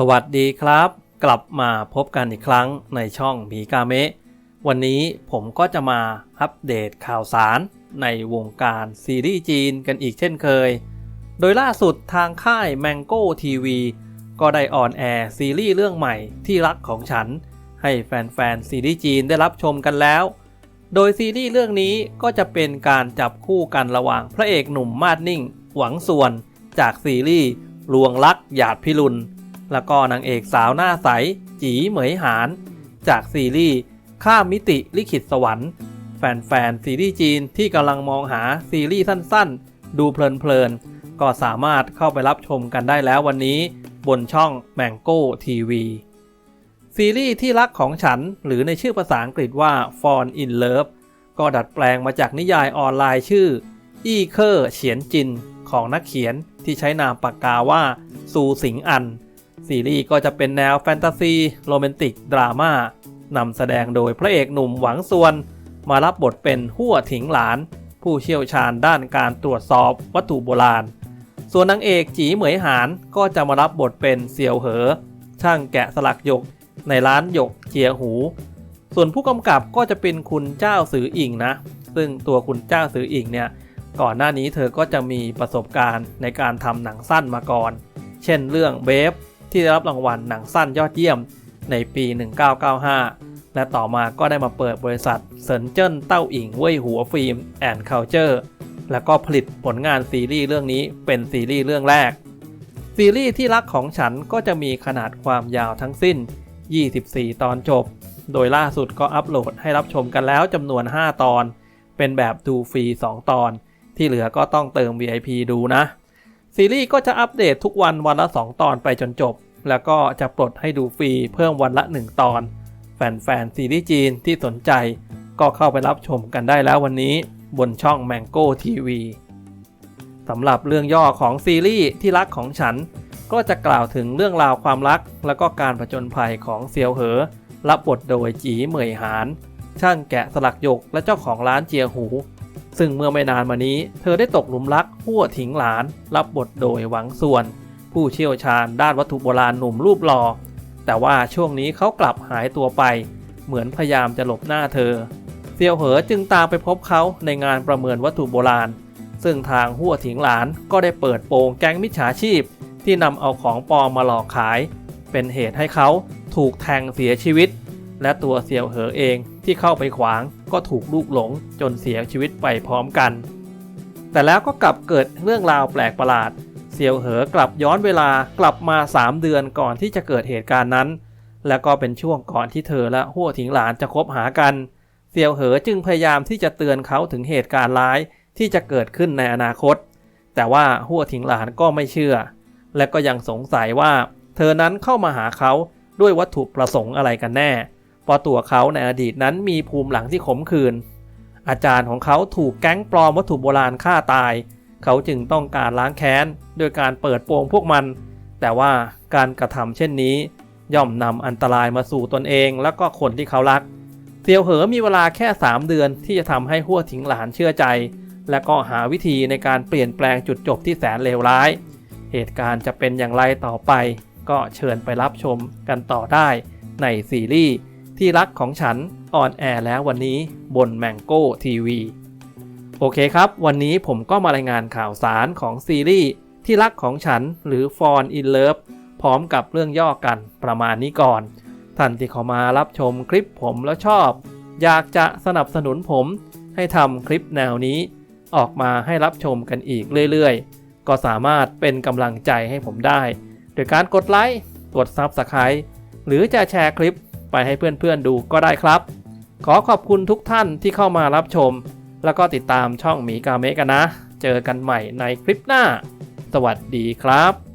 สวัสดีครับ กลับมาพบกันอีกครั้งในช่องผีกาเมะวันนี้ผมก็จะมาอัปเดตข่าวสารในวงการซีรีส์จีนกันอีกเช่นเคย โดยล่าสุดทางค่าย Mango TV ก็ได้ออนแอร์ซีรีส์เรื่องใหม่ที่รักของฉัน ให้แฟนๆซีรีส์จีนได้รับชมกันแล้ว โดยซีรีส์เรื่องนี้ก็จะเป็นการจับคู่กันระหว่างพระเอกหนุ่มมาดนิ่ง หวังส่วนจากซีรีส์ลวงลักหยาดพิรุณ แล้วก็นางเอกสาวหน้าใส จีเหมยหาน จากซีรีส์ข้ามมิติลิขิตสวรรค์ แฟนๆซีรีส์จีนที่กำลังมองหาซีรีส์สั้นๆ ดูเพลินๆ ก็สามารถเข้าไปรับชมกันได้แล้ววันนี้ บนช่อง Mango TV ซีรีส์ที่รักของฉันหรือในชื่อภาษาอังกฤษว่า Fall in Love ก็ดัดแปลงมาจากนิยายออนไลน์ชื่อ อี้เคอร์เฉียนจิน ของนักเขียนที่ใช้นามปากกาว่าซูสิงอัน ซีรีส์ก็จะเป็นแนวแฟนตาซีโรแมนติก ดราม่านำแสดงโดยพระเอกหนุ่มหวังส่วน มารับบทเป็นหัวถิงหลาน ผู้เชี่ยวชาญด้านการตรวจสอบวัตถุโบราณ ส่วนนางเอกจีเหมยหานก็จะมารับบทเป็นเสี่ยวเหอ ช่างแกะสลักหยกในร้านหยกเจียหู ส่วนผู้กำกับก็จะเป็นคุณเจ้าสืออิงนะ ซึ่งตัวคุณเจ้าสืออิงเนี่ยก่อนหน้านี้เธอก็จะมีประสบการณ์ในการทำหนังสั้นมาก่อน เช่นเรื่องเบฟ ที่ได้รับรางวัลหนังสั้นยอดเยี่ยมในปี 1995 และต่อมาก็ได้มาเปิดบริษัทเซินเจิ้นเต้าอิงเว่ยหัวฟิล์มแอนด์เคาเจอร์แล้วก็ผลิตผลงานซีรีส์เรื่องนี้เป็นซีรีส์เรื่องแรก ซีรีส์ที่รักของฉันก็จะมีขนาดความยาวทั้งสิ้น 24 ตอนจบ โดยล่าสุดก็อัปโหลดให้รับชมกันแล้วจำนวน 5 ตอน เป็นแบบดูฟรี 2 ตอน ที่เหลือก็ต้องเติม VIP ดูนะ ซีรีส์ก็จะอัปเดตทุกวันวันละ 2 ตอนไปจนจบ แล้วก็จะปลดให้ดูฟรีเพิ่มวันละ 1 ตอน แฟนๆซีรีส์จีนที่สนใจ ก็เข้าไปรับชมกันได้แล้ววันนี้บนช่อง Mango TV สำหรับเรื่องย่อของซีรีส์ที่รักของฉัน ก็จะกล่าวถึงเรื่องราวความรัก และก็การผจญภัยของเซียวเหอรับบทโดยจีเหมยหานช่างแกะสลักหยกและเจ้าของร้านเจียหู ซึ่งเมื่อไม่นานมานี้ เธอได้ตกหลุมรักหัวถิงหลาน รับบทโดยหวังส่วน ผู้เชี่ยวชาญด้านวัตถุโบราณหนุ่มรูปหล่อแต่ว่าช่วงนี้เขากลับหายตัวไป เหมือนพยายามจะหลบหน้าเธอเซียวเหอจึงตามไปพบเขาในงานประเมินวัตถุโบราณ ซึ่งทางหัวถิงหลานก็ได้เปิดโปงแก๊งมิจฉาชีพ ที่นำเอาของปลอมมาหลอกขาย เป็นเหตุให้เขาถูกแทงเสียชีวิต และตัวเซียวเหอเองที่เข้าไปขวางก็ถูกลูกหลงจนเสียชีวิตไปพร้อมกัน แต่แล้วก็กลับเกิดเรื่องราวแปลกประหลาดเซียวเหอกลับย้อนเวลากลับมา 3 เดือนก่อนที่จะเกิดเหตุการณ์นั้น และก็เป็นช่วงก่อนที่เธอและหัวถิงหลานจะคบหากันเซียวเหอจึงพยายามที่จะเตือนเขาถึงเหตุการณ์ร้ายที่จะเกิดขึ้นในอนาคต แต่ว่าหัวถิงหลานก็ไม่เชื่อ และก็ยังสงสัยว่า เธอนั้นเข้ามาหาเขาด้วยวัตถุประสงค์อะไรกันแน่ เพราะตัวเขาในอดีตนั้นมีภูมิหลังที่ขมขื่นอาจารย์ของเขาถูกแก๊งปลอมวัตถุโบราณฆ่าตาย เขาจึงต้องการล้างแค้นโดยการเปิดโปงพวกมัน แต่ว่าการกระทำเช่นนี้ ย่อมนำอันตรายมาสู่ตนเองและก็คนที่เขารักเซียวเหอมีเวลาแค่ 3 เดือนที่จะทำให้หัวถิงหลานเชื่อใจ และก็หาวิธีในการเปลี่ยนแปลงจุดจบที่แสนเลวร้าย เหตุการณ์จะเป็นอย่างไรต่อไป ก็เชิญไปรับชมกันต่อได้ในซีรีส์ ที่รักของฉันออนแอร์แล้ววันนี้บน Mango TV โอเคครับ วันนี้ผมก็มารายงานข่าวสารของซีรีส์ที่รักของฉันหรือ Fall in Love พร้อมกับเรื่องย่อกันประมาณนี้ก่อน ท่านที่เข้ามารับชมคลิปผมแล้วชอบ อยากจะสนับสนุนผมให้ทำคลิปแนวนี้ ออกมาให้รับชมกันอีกเรื่อยๆ ก็สามารถเป็นกำลังใจให้ผมได้ โดยการกดไลค์ กด Subscribe หรือจะแชร์คลิป ไปให้เพื่อนๆดูก็ได้ครับ ขอขอบคุณทุกท่านที่เข้ามารับชม แล้วก็ติดตามช่องหมีกาเมกันนะ เจอกันใหม่ในคลิปหน้า สวัสดีครับ